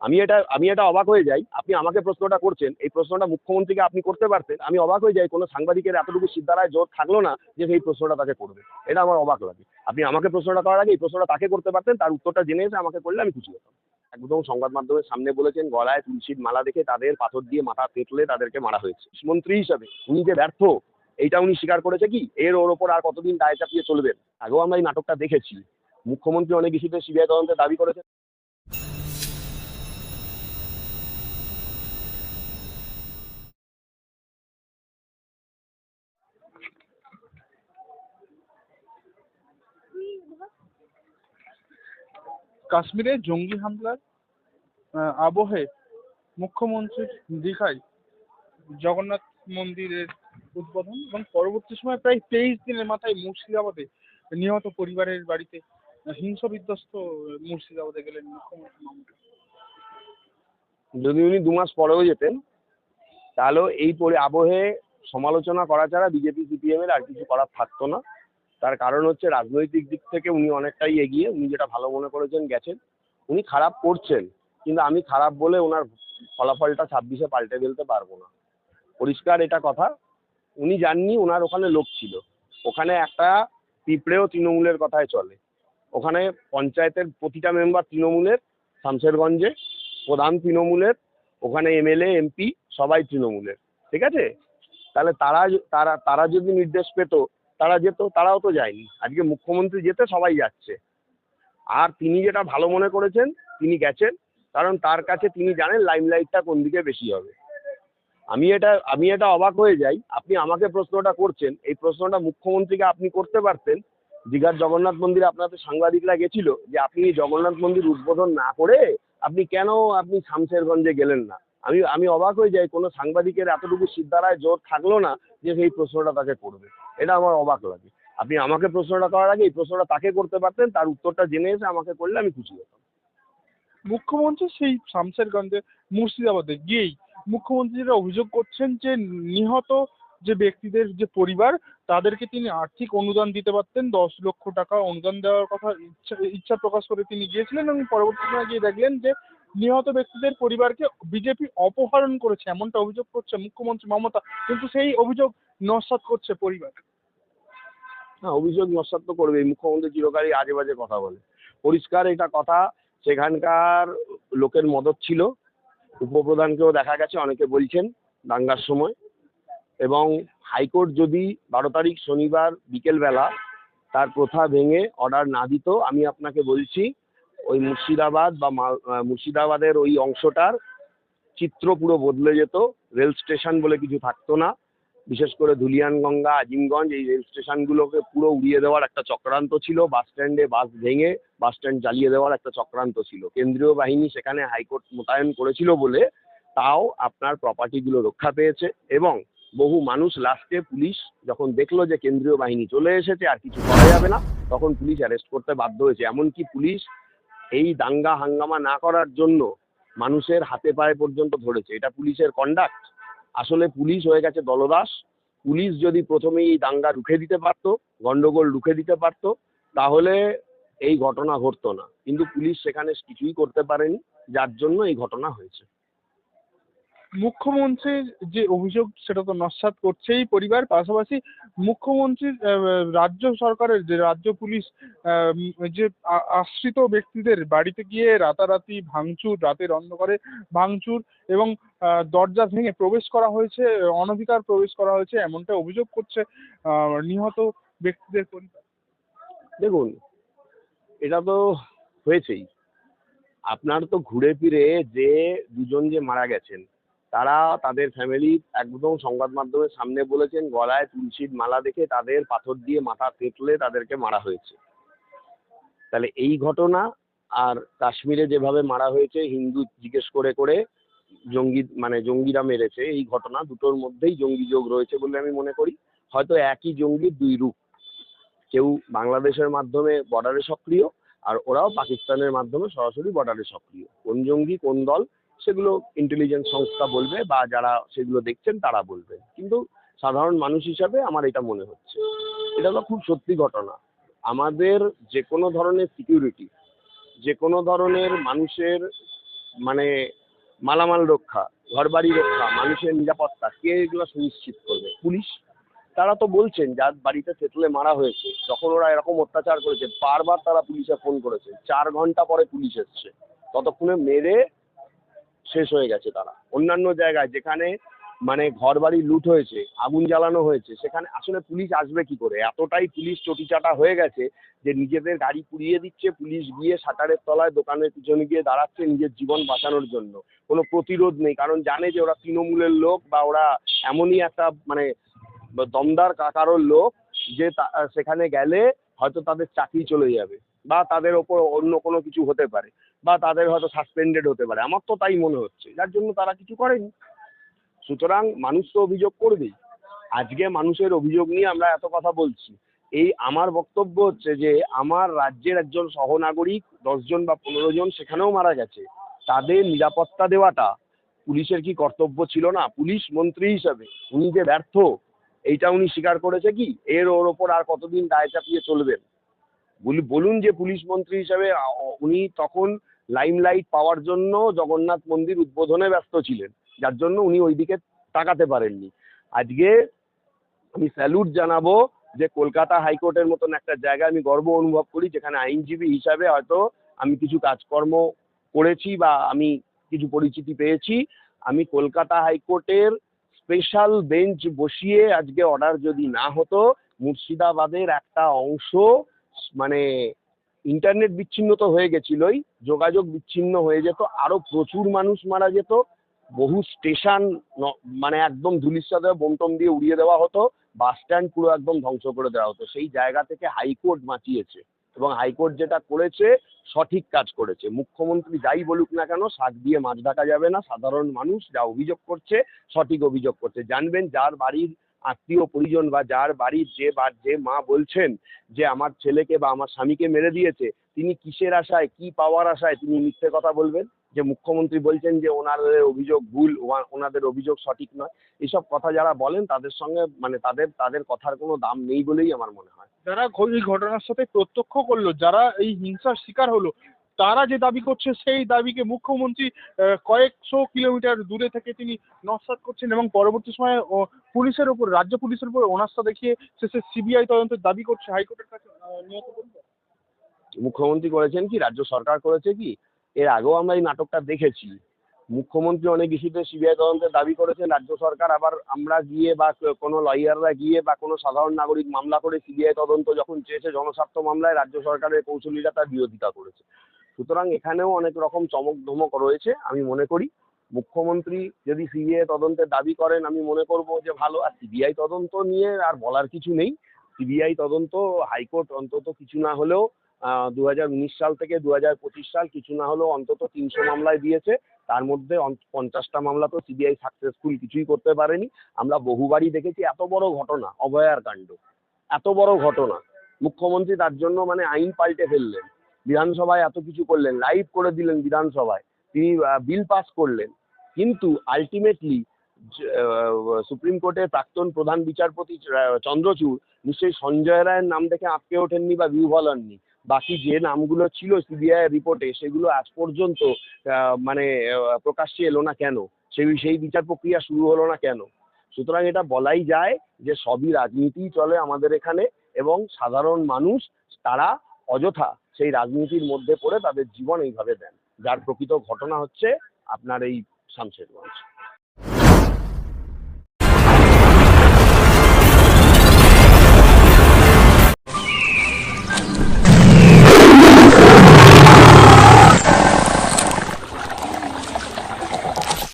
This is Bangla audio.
আমি এটা আমি এটা অবাক হয়ে যাই। আপনি আমাকে প্রশ্নটা করছেন, এই প্রশ্নটা মুখ্যমন্ত্রীকে আপনি করতে পারতেন, আমি অবাক হয়ে যাই কোনো সাংবাদিকের এতটুকু সিদ্ধারায় জোর থাকল না যে সেই প্রশ্নটা তাকে করবে। এটা আমার অবাক লাগে। আপনি আমাকে প্রশ্নটা করার আগে এই প্রশ্নটা তাকে করতে পারতেন, তার উত্তরটা জেনে এসে আমাকে করলে আমি খুশি হতাম। একদম সংবাদ মাধ্যমের সামনে বলেছেন, গলায় তুলসীর মালা দেখে তাদের পাথর দিয়ে মাথা তেঁতলে তাদেরকে মারা হয়েছে। মন্ত্রী হিসাবে উনি যে ব্যর্থ, এইটা উনি স্বীকার করেছে কি? এর ওর ওপর আর কতদিন দায় চাপিয়ে চলবেন? আগেও আমরা এই নাটকটা দেখেছি। মুখ্যমন্ত্রী অনেক ইস্যুতে সিবিআই তদন্তের দাবি করেছেন। কাশ্মীরে জঙ্গি হামলার আহ, আবহে মুখ্যমন্ত্রীর দীঘায় জগন্নাথ মন্দিরের উদ্বোধন এবং পরবর্তী সময় প্রায় তেইশ দিনের মাথায় মুর্শিদাবাদে নিহত পরিবারের বাড়িতে হিংস বিধ্বস্ত মুর্শিদাবাদে গেলেন মুখ্যমন্ত্রী মমতা। যদি উনি দু মাস পরেও যেতেন তাহলেও এই পরি আবহে সমালোচনা করা ছাড়া বিজেপি সিপিএম এর আর কিছু করার থাকতো না। তার কারণ হচ্ছে রাজনৈতিক দিক থেকে উনি অনেকটাই এগিয়ে, উনি যেটা ভালো মনে করেছেন গেছেন। উনি খারাপ করছেন, কিন্তু আমি খারাপ বলে ওনার ফলাফলটা ছাব্বিশে পাল্টে ফেলতে পারব না। পরিষ্কার এটা কথা। উনি জাননি ওনার ওখানে লোক ছিল। ওখানে একটা পিঁপড়েও তৃণমূলের কথায় চলে। ওখানে পঞ্চায়েতের প্রতিটা মেম্বার তৃণমূলের, শামশেরগঞ্জে প্রধান তৃণমূলের, ওখানে এমএলএ, এমপি সবাই তৃণমূলের। ঠিক আছে? তাহলে তারা তারা তারা যদি নির্দেশ পেত তারা যেত, তারাও তো যায়নি। আজকে মুখ্যমন্ত্রী যেতে সবাই যাচ্ছে। আর তিনি যেটা ভালো মনে করেছেন, তিনি গেছেন, কারণ তার কাছে তিনি জানেন লাইমলাইটটা কোন দিকে বেশি হবে। আমি এটা আমি এটা অবাক হয়ে যাই। আপনি আমাকে প্রশ্নটা করছেন, এই প্রশ্নটা মুখ্যমন্ত্রীকে আপনি করতে পারতেন? দীঘার জগন্নাথ মন্দিরে আপনাদের সাংবাদিকরা গেছিল যে আপনি জগন্নাথ মন্দির উদ্বোধন না করে আপনি কেন আপনি শামশেরগঞ্জে গেলেন না? আমি আমি অবাক হয়ে যাই, কোনো সাংবাদিকের এতটুকু সিদ্ধারায় জোর থাকল না যে সেই প্রশ্নটা তাকে করবে। এটা আমার অবাক লাগে। আপনি আমাকে প্রশ্নটা করার আগে এই প্রশ্নটা তাকে করতে পারতেন, তার উত্তরটা জেনে এসে আমাকে করলে আমি খুশি হতাম। মুখ্যমন্ত্রী সেই শামশেরগঞ্জে, মুর্শিদাবাদে গিয়েই মুখ্যমন্ত্রী যেটা অভিযোগ করছেন যে নিহত যে ব্যক্তিদের যে পরিবার, তাদেরকে তিনি আর্থিক অনুদান দিতে পারতেন, দশ লক্ষ টাকা অনুদান দেওয়ার কথা ইচ্ছা ইচ্ছা প্রকাশ করে তিনি গিয়েছিলেন এবং পরবর্তী সময় গিয়ে দেখলেন যে নিহত ব্যক্তিদের পরিবারকে বিজেপি অপহরণ করেছে, এমনটা অভিযোগ করছে মুখ্যমন্ত্রী মমতা। কিন্তু সেই অভিযোগ নস্যাৎ করছে পরিবার। হ্যাঁ অভিযোগ নস্বাত তো করবেই। মুখ্যমন্ত্রী চিরকালই আজে বাজে কথা বলে। পরিষ্কার এটা কথা, সেখানকার লোকের মদত ছিল। উপপ্রধানকেও দেখা গেছে, অনেকে বলছেন দাঙ্গার সময়। এবং হাইকোর্ট যদি বারো তারিখ শনিবার বিকেলবেলা তার প্রথা ভেঙে অর্ডার না দিত, আমি আপনাকে বলছি ওই মুর্শিদাবাদ বা মুর্শিদাবাদের ওই অংশটার চিত্র পুরো বদলে যেত। রেল স্টেশন বলে কিছু থাকতো না। বিশেষ করে ধুলিয়ানগঙ্গা, আজিমগঞ্জ, এই রেল স্টেশনগুলোকে পুরো উড়িয়ে দেওয়ার একটা চক্রান্ত ছিল। বাস স্ট্যান্ডে বাস ভেঙে বাস স্ট্যান্ড জ্বালিয়ে দেওয়ার একটা চক্রান্ত ছিল। কেন্দ্রীয় বাহিনী সেখানে হাইকোর্ট মোতায়েন করেছিল বলে তাও আপনার প্রপার্টিগুলো রক্ষা পেয়েছে এবং বহু মানুষ লাস্টে পুলিশ যখন দেখল যে কেন্দ্রীয় বাহিনী চলে এসেছে, আর কিছু করা যাবে না, তখন পুলিশ অ্যারেস্ট করতে বাধ্য হয়েছে। এমনকি পুলিশ এই দাঙ্গা হাঙ্গামা না করার জন্য মানুষের হাতে পায়ে পর্যন্ত ধরেছে। এটা পুলিশের কন্ডাক্ট আসলে পুলিশ হয়ে গেছে দলদাস। পুলিশ যদি প্রথমেই এই দাঙ্গা রুখে দিতে পারত, গন্ডগোল রুখে দিতে পারত, তাহলে এই ঘটনা ঘটতো না। কিন্তু পুলিশ সেখানে কিছুই করতে পারেনি, যার জন্য এই ঘটনা হয়েছে। মুখ্যমন্ত্রীর যে অভিযোগ, সেটা তো নস্যাৎ করছেই পরিবার। পাশাপাশি মুখ্যমন্ত্রীর রাজ্য সরকারের যে রাজ্য পুলিশ যে আশ্রিত ব্যক্তিদের বাড়িতে গিয়ে রাতারাতি ভাঙচুর, রাতের অন্ধকারে ভাঙচুর এবং দরজা ভেঙে প্রবেশ করা হয়েছে, অনধিকার প্রবেশ করা হয়েছে, এমনটা অভিযোগ করছে নিহত ব্যক্তিদের পরিবার। দেখুন, এটা তো হয়েছেই। আপনার তো ঘুরে ফিরে যে দুজন যে মারা গেছেন তারা তাদের ফ্যামিলি একদম সংবাদ মাধ্যমের সামনে বলেছেন, গলায় তুলসীর মালা দেখে তাদের পাথর দিয়ে মাথা তেঁতলে তাদেরকে মারা হয়েছে। তাহলে এই ঘটনা আর কাশ্মীরে যেভাবে মারা হয়েছে, হিন্দু জিজ্ঞেস করে করে জঙ্গি মানে জঙ্গিরা মেরেছে, এই ঘটনা দুটোর মধ্যেই জঙ্গি যোগ রয়েছে বলে আমি মনে করি। হয়তো একই জঙ্গির দুই রূপ। কেউ বাংলাদেশের মাধ্যমে বর্ডারে সক্রিয় আর ওরাও পাকিস্তানের মাধ্যমে সরাসরি বর্ডারে সক্রিয়। কোন জঙ্গি, কোন দল সেগুলো ইন্টেলিজেন্স সংস্থা বলবে বা যারা সেগুলো দেখছেন তারা বলবে। কিন্তু সাধারণ মানুষ হিসাবে আমার এটা মনে হচ্ছে। এটা তো খুব সত্যি ঘটনা। আমাদের যে কোনো ধরনের সিকিউরিটি যে কোনো ধরনের মানুষের মানে মালামাল রক্ষা, ঘরবাড়ি রক্ষা, মানুষের নিরাপত্তা, কে এগুলো সুনিশ্চিত করবে? পুলিশ? তারা তো বলছেন, যার বাড়িতে তেঁতুলে মারা হয়েছে, যখন ওরা এরকম অত্যাচার করেছে, বারবার তারা পুলিশে ফোন করেছে। চার ঘণ্টা পরে পুলিশ এসছে। ততক্ষণে মেরে শেষ হয়ে গেছে তারা। অন্যান্য জায়গায় যেখানে মানে ঘর বাড়ি লুট হয়েছে, আগুন জ্বালানো হয়েছে, সেখানে আসলে পুলিশ আসবে কি করে? এতটাই পুলিশ চটিচাটা হয়ে গেছে যে নিজেদের গাড়ি পুড়িয়ে দিচ্ছে, পুলিশ গিয়ে শাটারের তলায় দোকানের পিছনে গিয়ে দাঁড়াচ্ছে নিজের জীবন বাঁচানোর জন্য। কোনো প্রতিরোধ নেই, কারণ জানে যে ওরা তৃণমূলের লোক বা ওরা এমনই একটা মানে দমদার কাকারোর লোক যে সেখানে গেলে হয়তো তাদের চাকরি চলে যাবে। বা তাদের ওপর অন্য কোনো কিছু হতে পারে, বা তাদের হয়তো সাসপেন্ডেড হতে পারে। আমার তো তাই মনে হচ্ছে, যার জন্য তারা কিছু করেনি। সুতরাং মানুষ তো অভিযোগ করবেই। আজকে মানুষের অভিযোগ নিয়ে আমরা এত কথা বলছি। এই আমার বক্তব্য হচ্ছে যে, আমার রাজ্যের একজন সহনাগরিক দশজন বা পনেরো জন সেখানেও মারা গেছে। তাদের নিরাপত্তা দেওয়াটা পুলিশের কি কর্তব্য ছিল না? পুলিশ মন্ত্রী হিসাবে উনি যে ব্যর্থ, এইটা উনি স্বীকার করেছে কি? এর ওর ওপর আর কতদিন দায় চাপিয়ে চলবেন? বলুন যে পুলিশ মন্ত্রী হিসাবে উনি তখন লাইমলাইট পাওয়ার জন্য জগন্নাথ মন্দির উদ্বোধনে ব্যস্ত ছিলেন। যার জন্য উনি ওইদিকে তাকাতে পারেননি। আজকে আমি স্যালুট জানাব যে কলকাতা হাইকোর্টের মতন একটা জায়গায় আমি গর্ব অনুভব করি, যেখানে আইনজীবী হিসাবে হয়তো আমি কিছু কাজকর্ম করেছি বা আমি কিছু পরিচিতি পেয়েছি। আমি কলকাতা হাইকোর্টের স্পেশাল বেঞ্চ বসিয়ে আজকে অর্ডার যদি না হতো, মুর্শিদাবাদের একটা অংশ মানে ইন্টারনেট বিচ্ছিন্ন তো হয়ে গেছিলই, যোগাযোগ বিচ্ছিন্ন হয়ে যেত, আরও প্রচুর মানুষ মারা যেত, বহু স্টেশন মানে একদম ধুলিস্বাদে বোমটম দিয়ে উড়িয়ে দেওয়া হতো বাস স্ট্যান্ড পুরো একদম ধ্বংস করে দেওয়া হতো। সেই জায়গা থেকে হাইকোর্ট বাঁচিয়েছে এবং হাইকোর্ট যেটা করেছে, সঠিক কাজ করেছে। মুখ্যমন্ত্রী যাই বলুক না কেন, শাক দিয়ে মাছ ঢাকা যাবে না, সাধারণ মানুষ যা অভিযোগ করছে, সঠিক অভিযোগ করছে। জানবেন যার বাড়ির আত্মীয় পরিজন বা যার বাড়ির যে বা যে মা বলছেন যে আমার ছেলেকে বা আমার স্বামীকে মেরে দিয়েছে, তিনি কিসের আশায়, কি পাওয়ার আশায় তিনি মিথ্যে কথা বলবেন? যে মুখ্যমন্ত্রী বলছেন যে ওনাদের অভিযোগ ভুল ওনাদের অভিযোগ সঠিক নয়। এসব কথা যারা বলেন, তাদের সঙ্গে মানে তাদের তাদের কথার কোনো দাম নেই বলেই আমার মনে হয়। যারা এই ঘটনার সাথে প্রত্যক্ষ করল, যারা এই হিংসার শিকার হলো তারা যে দাবি করছে, সেই দাবিকে মুখ্যমন্ত্রী কয়েকশো কিলোমিটার দূরে থেকে তিনি নস্বাত করছেন এবং পরবর্তী সময়ে পুলিশের উপর রাজ্য পুলিশের উপর অনাস্থা দেখিয়ে শেষে সিবিআই তদন্তের দাবি করছে, হাইকোর্টের কাছে মুখ্যমন্ত্রী করেছেন কি? রাজ্য সরকার করেছে কি? এর আগেও আমরা এই নাটকটা দেখেছি। মুখ্যমন্ত্রী অনেক ইস্যুতে সিবিআই তদন্তের দাবি করেছেন, রাজ্য সরকার আবার আমরা গিয়ে বা কোনো লয়াররা গিয়ে বা কোনো সাধারণ নাগরিক মামলা করে সিবিআই তদন্ত যখন চেয়েছে, জনস্বার্থ মামলায় রাজ্য সরকারের কৌশলীরা তার বিরোধিতা করেছে। সুতরাং এখানেও অনেক রকম চমক ধমক রয়েছে, আমি মনে করি। মুখ্যমন্ত্রী যদি সিবিআই তদন্তের দাবি করেন, আমি মনে করব যে ভালো, আর সিবিআই তদন্ত নিয়ে আর বলার কিছু নেই। সিবিআই তদন্ত, হাইকোর্ট অন্তত কিছু না হলেও দু হাজার উনিশ সাল থেকে দু হাজার পঁচিশ সাল কিছু না হলেও অন্তত তিনশো মামলায় দিয়েছে। তার মধ্যে পঞ্চাশটা মামলা তো সিবিআই সাকসেসফুল কিছুই করতে পারেনি। আমরা বহুবারই দেখেছি এত বড় ঘটনা, অভয়ার কাণ্ড। এত বড় ঘটনা। মুখ্যমন্ত্রী তার জন্য মানে আইন পাল্টে ফেললেন। বিধানসভায় এত কিছু করলেন লাইভ করে দিলেন বিধানসভায়, তিনি বিল পাস করলেন। কিন্তু আলটিমেটলি সুপ্রিম কোর্টের প্রাক্তন প্রধান বিচারপতি চন্দ্রচূড় নিশ্চয়ই সঞ্জয় রায়ের নাম দেখে আঁতকে ওঠেননি বা ভিউ বলেননি বাকি যে নামগুলো ছিল সিবিআই রিপোর্টে সেগুলো আজ পর্যন্ত মানে প্রকাশ্যে এলো না কেন? সেই সেই বিচার প্রক্রিয়া শুরু হলো না কেন? সুতরাং এটা বলাই যায় যে সবই রাজনীতি চলে আমাদের এখানে এবং সাধারণ মানুষ, তারা অযথা সেই রাজনীতির মধ্যে পড়ে তাদের জীবন এইভাবে দেন। যার প্রকৃত ঘটনা হচ্ছে আপনার এই শামশেরগঞ্জ